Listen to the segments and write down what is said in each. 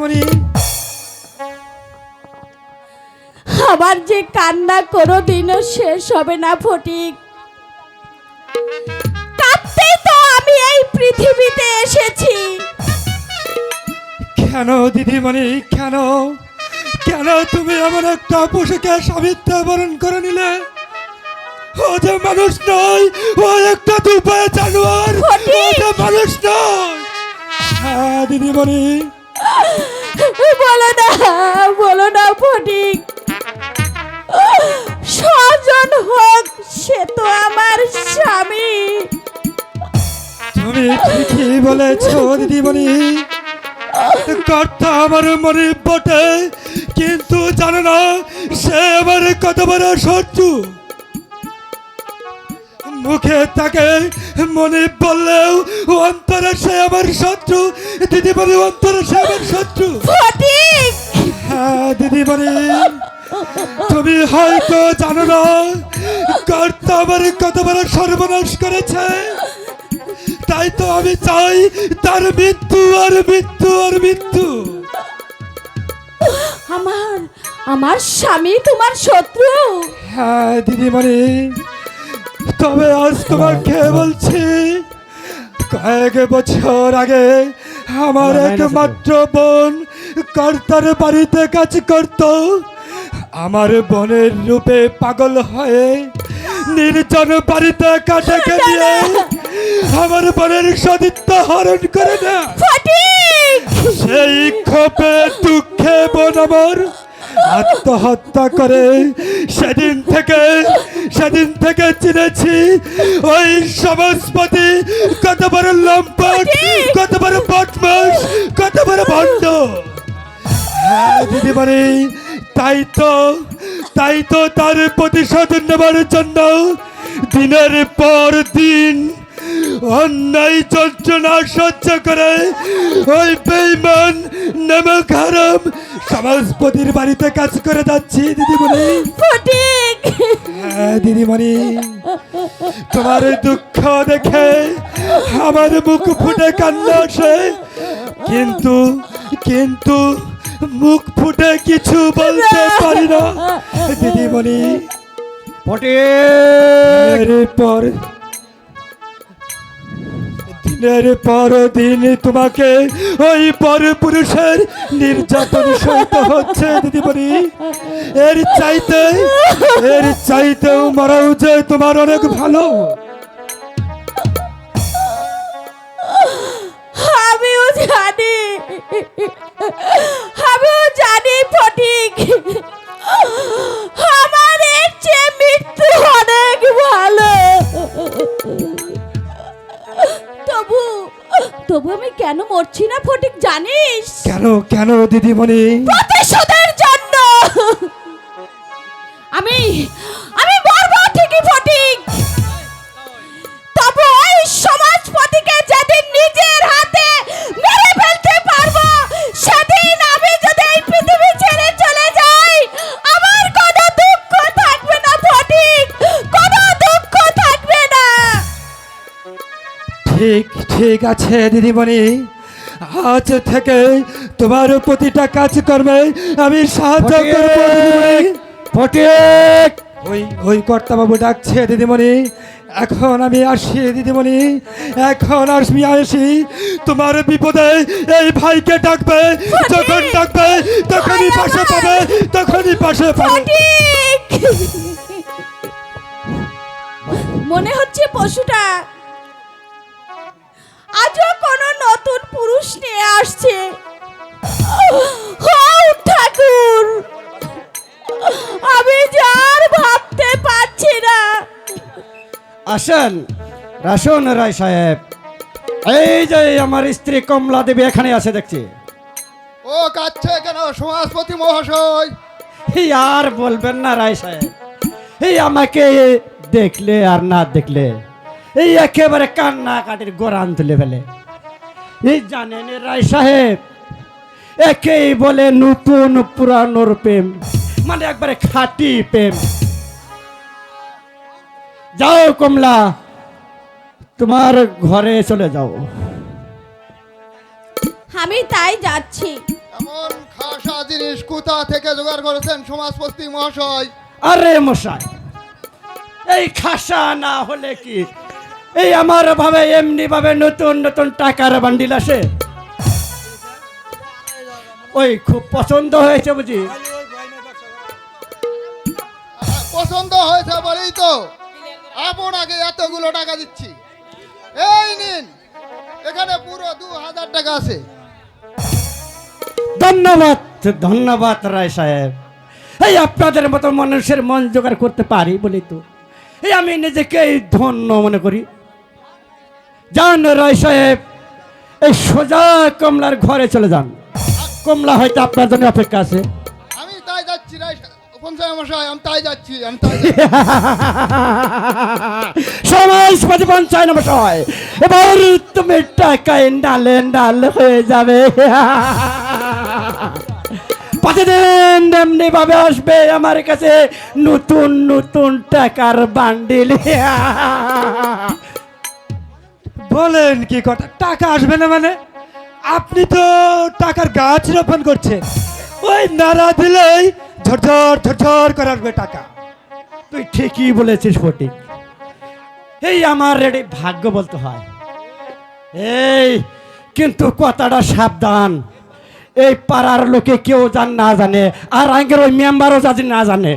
দিদিমণি আমার যে কান্না কোনোদিনও শেষ হবে না ফটিক। কাঁদতেই তো আমি এই পৃথিবীতে এসেছি। কেন দিদিমণি কেন? কেন তুমি এমন একটা পশুকে স্বামিত্ব বরণ করে নিলে? ও যে মানুষ নয় ও একটা দুপায়ে জানোয়ার। ও যে মানুষ নয়। হ্যাঁ দিদিমণি। বলো না বলো না ফটিক। স্বজন হোক, সে তো আমার স্বামী। তুমি ঠিকই বলেছ, দিদিমণি? কর্তা আমার মনে বটে, কিন্তু জানো না সে আমার কত বড় শত্রু। মুখে তাকে মনে বললেও অন্তরে সে আমার শত্রু। দিদিমণি অন্তরে সে আমার শত্রু। হ্যাঁ দিদিমণি তুমি হয়তো জানো না কর্তা আমার কত বড় সর্বনাশ করেছে। তাই তো আমি চাই তার মৃত্যু আর মৃত্যু আর মৃত্যু। আমার আমার স্বামী তোমার শত্রু। হ্যাঁ দিদি দিদিমণি তবে আজ তোমাকে বলছি? কয়েক বছর আগে আমার একমাত্র বোন কর্তার বাড়িতে কাজ করত। আমার বোনের রূপে পাগল হয়ে নির্জন বাড়িতে কাটাকে দিয়ে আমার বোনের সদিত্য হরণ করে না। সেই ক্ষোভে দুঃখে বোন আমার আত্মহত্যা করে সেদিন থেকে সেদিন থেকে চিনেছি ওই সমাজপতি কত বড় লম্পট, কত বড় বদমাস কত বড় ভণ্ড। হ্যাঁ দিদিমণি, তাই তো তাই তো তার প্রতিশোধ নেবার জন্য দিনের পর দিন অন্যায় যন্ত্রণা সহ্য করে। ওই বেইমান নামক হারাম সমাজপতির বাড়িতে কাজ করে যাচ্ছি দিদিমণি। হ্যাঁ দিদিমণি। তোমার দুঃখ দেখে আমার মুখ ফুটে কান্না আসে। কিন্তু কিন্তু মুখ ফুটে কিছু বলতে পারি না দিদিমণি। দিনের পর দিনের পর দিন তোমাকে ওই পর পুরুষের নির্যাতন সইতে হচ্ছে দিদিমণি এর চাইতে, এর চাইতেও মারাও যে তোমার অনেক ভালো। আমিও জানি আমিও জানি ফটিক। আমার জানিস? কেন কেন দিদিমণি? প্রতিশোধের জন্য। আমি আমি মরবো ঠিকই ফটিক। তবু ওই সমাজপতিকে যেদিন নিজের হাতে মেরে ফেলতে পারব সেদিন আমি যদি এই পৃথিবী ছেড়ে চলে যাই আমার কোনো দুঃখ থাকবে না ফটিক। কোনো দুঃখ থাকবে না। ঠিক ঠিক আছে দিদিমণি। আজ থেকে তোমার প্রতিটা কাজ কাজকর্মে আমি সাহায্য করব ফটিক। ওই ওই কর্তাবাবু ডাকছে দিদিমণি। এখন আমি আসি দিদিমণি। এখন আসবি আসি। তোমার বিপদে এই ভাইকে ডাকবে যখন ডাকবে তখনই পাশে পাবে তখনই পাশে পাবে। মনে হচ্ছে পশুটা। আজও কোনো নতুন পুরুষ নিয়ে আসছে। ঠাকুর! আমি যার ভাবতে পারছি না। আসেন রাসন রায় সাহেব। এই যে আমার স্ত্রী কমলা দেবী এখানে আছে দেখছি। ও কাচ্ছে কেন সমাজপতি মহাশয়? এই আর বলবেন না রায় সাহেব। এই আমাকে দেখলে আর না দেখলে এই একেবারে কান্না কাটির গোরান তুলে ফেলে এই জানেন রায় সাহেব একেই বলে নতুন পুরানোর প্রেম মানে একবারে খাঁটি প্রেম। যাও কমলা তোমার ঘরে চলে যাও। আমি তাই যাচ্ছি। এমন খাসা জিনিস কোথা থেকে জোগাড় করেছেন সমাজপতি মহাশয়? আরে মশাই এই খাসা না হলে কি এই আমার ভাবে এমনি ভাবে নতুন নতুন টাকার বান্ডিল আসে। ওই খুব পছন্দ হয়েছে বুঝি? পছন্দ হয়েছে বলেই তো। আপনাকে এতগুলো টাকা দিচ্ছি। এই নিন এখানে পুরো দু হাজার টাকা আছে। ধন্যবাদ ধন্যবাদ রায় সাহেব। এই আপনাদের মতো মানুষের মন জোগাড় করতে পারি বলি তো। এই আমি নিজেকে এই ধন্য মনে করি। যান রায় সাহেব এই সোজা কমলার ঘরে চলে যান। কমলা হয়তো আপনার জন্য অপেক্ষা আছে। আমি তাই যাচ্ছি মশাই আমি তাই যাচ্ছি আমি তাই। সমাজবাদী পঞ্চায়েত এবার তুমি টাকায় ডালে ডাল হয়ে যাবে। প্রতিদিন এমনি ভাবে আসবে আমার কাছে নতুন নতুন টাকার বান্ডিল। বলেন কি কথা? টাকা আসবে না মানে? আপনি তো টাকার গাছ রোপণ করছেন। ওই নাড়া দিলেই ঝরঝর ঝরঝর করে আসবে টাকা। তুই ঠিকই বলেছিস ফটিক। এই আমার রেডি, ভাগ্য বলতে হয়। এই, কিন্তু কথাটা সাবধান। এই পাড়ার লোকে কেউ জান না জানে, আর আঙ্গের ওই মেম্বারও যাতে না জানে।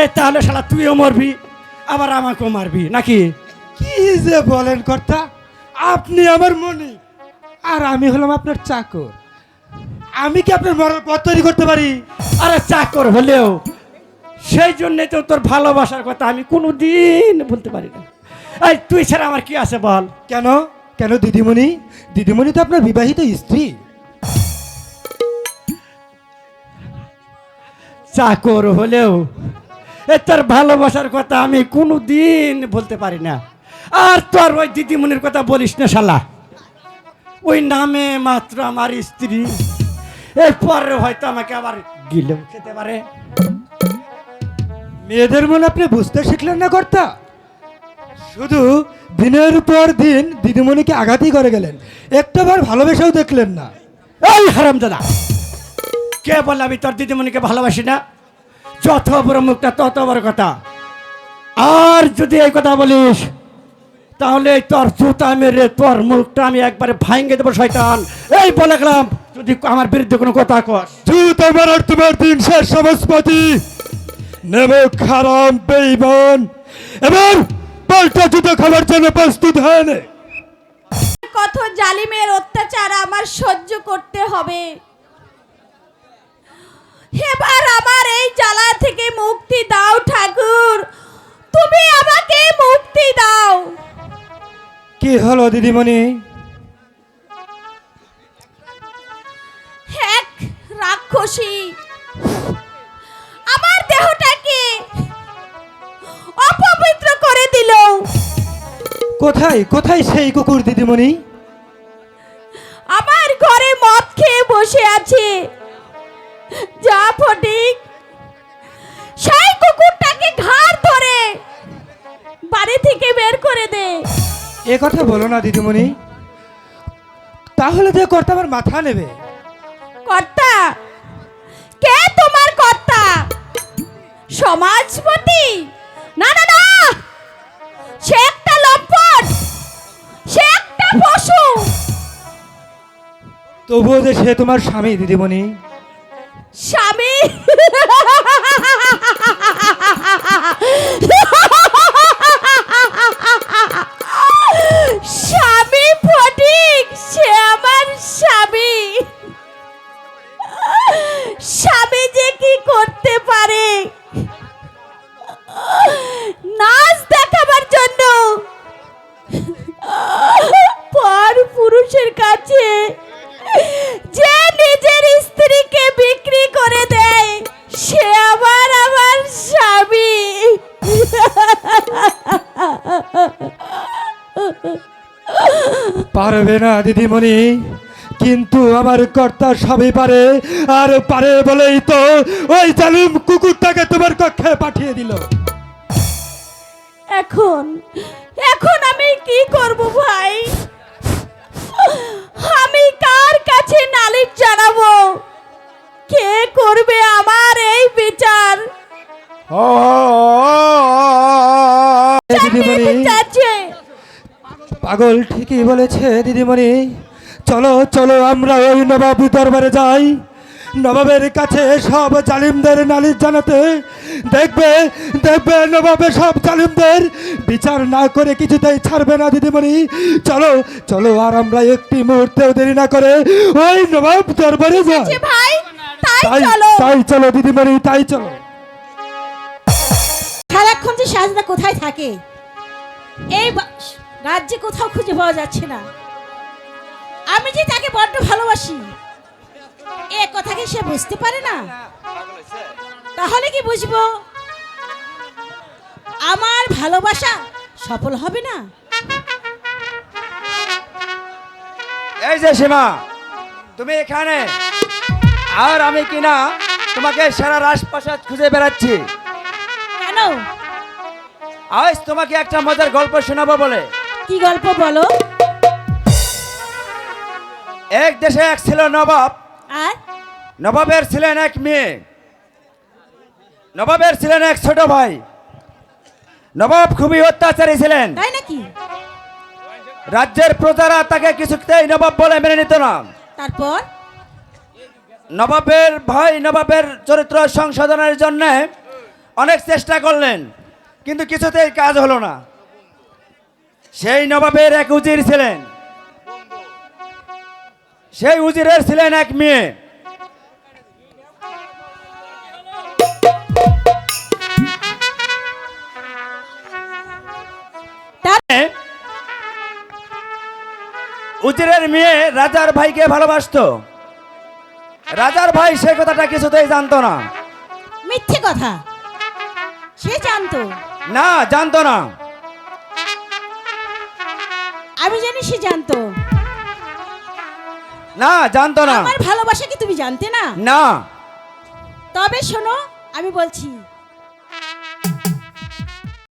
এই তাহলে শালা তুইও মরবি, আবার আমাকেও মারবি, নাকি? কি যে বলেন কর্তা? আপনি আমার মনি আর আমি হলাম আপনার চাকর। আমি কি আপনার মরার পথ তৈরি করতে পারি? আরে চাকর হলেও সেই জন্যে তো তোর ভালোবাসার কথা আমি কোনো দিন বলতে পারি না। এই তুই ছাড়া আমার কি আছে বল? কেন? কেন দিদিমণি? দিদিমণি তো আপনার বিবাহিত স্ত্রী। চাকর হলেও এ তোর ভালোবাসার কথা আমি কোনো দিন বলতে পারি না। আর তোর ওই দিদিমণির কথা বলিস না শালা। ওই নামে মাত্র আমার স্ত্রী। এরপরে হয়তো আমাকে আবার গিলেও খেতে পারে। মেয়েদের মনে আপনি বুঝতে শিখলেন না কর্তা? শুধু দিনের পর দিন দিদিমণিকে আঘাতই করে গেলেন। একটাবার ভালোবেসেও দেখলেন না। এই হারাম দাদা কে বলে আমি তোর দিদিমণিকে ভালোবাসি না? যত বড় মুখটা তত বড় কথা। আর যদি এই কথা বলিস তাহলে এই তোর জুতা মেরে তোর মুখটা আমি একবারে ভাঙ্গে দেবো শয়তান। এই বলে গেলাম যদি আমার বিরুদ্ধে কোনো কথা কস। জুত আমার আর তোমার দিন শেষ সমাজপতি। নেবে খারাম বেইমান। এবার পাল্টা জুতো খাবার জন্য প্রস্তুত হয়ে নে। কত জালিমের অত্যাচার আমার সহ্য করতে হবে। এবার আমার এই জ্বালা থেকে মুক্তি দাও ঠাকুর। কি হলো দিদিমণি? এক রাক্ষসী। আমার দেহটাকে অপবিত্র করে দিল। কোথায় কোথায় সেই কুকুর দিদিমণি? আমার ঘরে মদ খেয়ে বসে আছে। যা ফটিক এ কথা বলো না দিদিমণি। তাহলে যে কর্তা আমার মাথা নেবে। কর্তা? কে তোমার কর্তা? সমাজপতি? না না না! সে একটা লম্পট। সে একটা পশু। তবুও যে সে তোমার স্বামী দিদিমণি। স্বামী? স্বামী যে কি করতে পারে? নাচ দেখাবার জন্য। পর পুরুষের কাছে যে নিজের স্ত্রীকে বিক্রি করে দেয়, সে আবার আমার স্বামী। পারবে না, দিদিমণি। কিন্তু আমার কর্তা সবই পারে আর পারে বলেই তো ওই জালিম কুকুরটাকে তোমার কক্ষে পাঠিয়ে দিল। এখন এখন আমি কি করব ভাই? আমি কার কাছে নালিশ জানাব? কে করবে আমার এই বিচার? দিদিমণি। পাগল ঠিকই বলেছে দিদিমণি। চলো চলো আমরা ওই নবাব দরবারে যাই। নবাবের কাছে সব জালিমদের নালিশ জানাতে দেখবে দেখবে নবাবে সব জালিমদের। বিচার না করে কিছুতেই ছাড়বে না দিদিমণি। চলো চলো আর আমরা একটি মুহূর্তেও দেরি না করে ওই নবাব দরবারে যাই। ভাই তাই তাই চলো। দিদিমণি তাই চলো। সারাক্ষণ যে সাজদা কোথায় থাকে? এই রাজ্যে কোথাও খুঁজে পাওয়া যাচ্ছে না। আমি যে তাকে বড্ড ভালোবাসি এ কথা কি সে বুঝতে পারে না? তাহলে কি বুঝব? আমার ভালোবাসা সফল হবে না? এই যে সীমা তুমি এখানে? আর আমি কিনা তোমাকে সারা রাজপ্রাসাদ খুঁজে বেড়াচ্ছি। কেন? আজ তোমাকে একটা মজার গল্প শোনাবো বলে। কি গল্প বলো? এক দেশে এক ছিল নবাব। আর? নবাবের ছিলেন এক মেয়ে। নবাবের ছিলেন এক ছোট ভাই। নবাব খুবই অত্যাচারী ছিলেন। তাই নাকি? রাজ্যের প্রজারা তাকে কিছুতেই নবাব বলে মেনে নিত না। তারপর? নবাবের ভাই নবাবের চরিত্র সংশোধনের জন্য অনেক চেষ্টা করলেন কিন্তু কিছুতেই কাজ হলো না। সেই নবাবের এক উজির ছিলেন। সেই উজিরের ছিলেন এক মেয়ে। উজিরের মেয়ে রাজার ভাইকে ভালোবাসতো। রাজার ভাই সে কথাটা কিছুতেই জানতো না। মিথ্যে কথা। সে জানতো। না জানতো না। আমি জানি সে জানতো। না জানতো না। আমার ভালোবাসা কি তুমি জানতে না? না। তবে শোনো আমি বলছি।